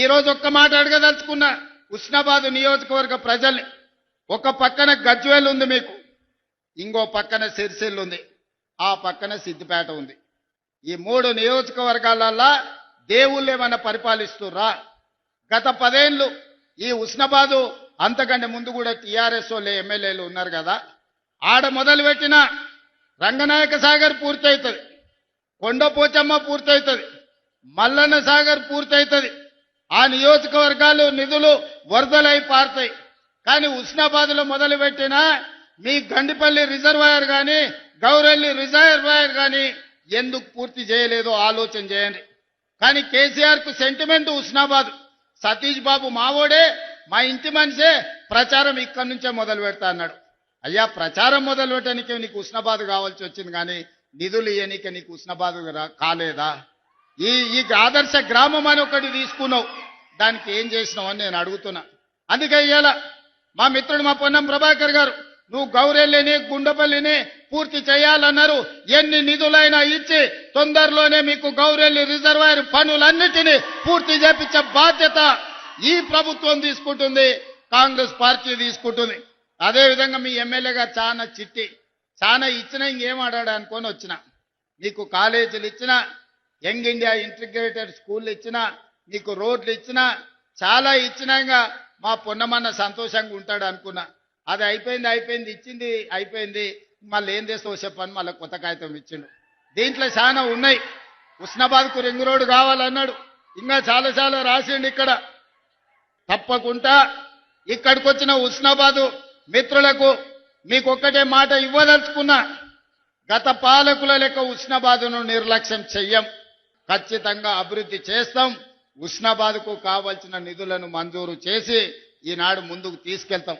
ఈరోజు ఒక్క మాట అడగదలుచుకున్నా ఉస్నాబాద్ నియోజకవర్గ ప్రజల్ని. ఒక పక్కన గజ్వేల్ ఉంది మీకు ఇంకో పక్కన సిరిసిల్ ఉంది. ఆ పక్కన సిద్దిపేట ఉంది. ఈ మూడు నియోజకవర్గాలల్లా దేవుళ్ళు ఏమైనా పరిపాలిస్తుర్రా? గత పదేళ్ళు ఈ ఉస్నాబాదు అంతకంటే ముందు కూడా టీఆర్ఎస్ వాళ్ళు ఎమ్మెల్యేలు ఉన్నారు కదా. ఆడ మొదలుపెట్టిన రంగనాయక సాగర్ పూర్తవుతుంది కొండపోచమ్మ పూర్తవుతుంది మల్లన్న సాగర్ పూర్తవుతుంది ఆ నియోజకవర్గాలు నిధులు వరదలై పారుతాయి. కానీ ఉస్నాబాద్లో మొదలుపెట్టిన మీ గండిపల్లి రిజర్వాయర్ కానీ గౌరెల్లి రిజర్వాయర్ కానీ ఎందుకు పూర్తి చేయలేదో ఆలోచన చేయండి. కానీ కేసీఆర్కు సెంటిమెంట్ ఉస్నాబాద్. సతీష్ బాబు మావోడే మా ఇంటి మనిషే ప్రచారం ఇక్కడి నుంచే మొదలు పెడతా అన్నాడు. అయ్యా ప్రచారం మొదలు పెట్టడానికి నీకు ఉస్నాబాద్ కావాల్సి వచ్చింది కానీ నిధులు ఇవ్వనీకి నీకు ఉస్నాబాద్ కాలేదా? ఈ ఈ ఆదర్శ గ్రామం అని ఒకటి తీసుకున్నావు. దానికి ఏం చేసినావు అని నేను అడుగుతున్నా. అందుకే ఇవాళ మా మిత్రుడు మా పొన్నం ప్రభాకర్ గారు నువ్వు గౌరెల్లిని గుండపల్లిని పూర్తి చేయాలన్నారు. ఎన్ని నిధులైనా ఇచ్చి తొందరలోనే మీకు గౌరెల్లి రిజర్వాయర్ పనులన్నిటినీ పూర్తి చేపించే బాధ్యత ఈ ప్రభుత్వం తీసుకుంటుంది కాంగ్రెస్ పార్టీ తీసుకుంటుంది. అదేవిధంగా మీ ఎమ్మెల్యే గారు చాలా చిట్టి. చాలా ఇచ్చినా ఇంకేం ఆడాడు అనుకొని వచ్చిన. నీకు కాలేజీలు ఇచ్చినా యంగ్ ఇండియా ఇంటిగ్రేటెడ్ స్కూల్ ఇచ్చినా నీకు రోడ్లు ఇచ్చినా చాలా ఇచ్చినాక మా పొన్నమన్న సంతోషంగా ఉంటాడు అనుకున్నా. అది అయిపోయింది అయిపోయింది ఇచ్చింది అయిపోయింది. మళ్ళీ ఏం చేస్తావు చెప్పని మళ్ళీ కొత్త కాగితం ఇచ్చిండు. దీంట్లో చాలా ఉన్నాయి. ఉస్నాబాద్కు రింగ్ రోడ్డు కావాలన్నాడు. ఇంకా చాలా చాలా రాసిండు ఇక్కడ. తప్పకుండా ఇక్కడికి వచ్చిన ఉస్నాబాదు మిత్రులకు మీకు ఒక్కటే మాట ఇవ్వదలుచుకున్నా. గత పాలకుల లెక్క ఉస్నాబాదును నిర్లక్ష్యం చెయ్యం. ఖచ్చితంగా అభివృద్ధి చేస్తాం. ఉస్నాబాద్కు కావలసిన నిధులను మంజూరు చేసి ఈనాడు ముందుకు తీసుకెళ్తాం.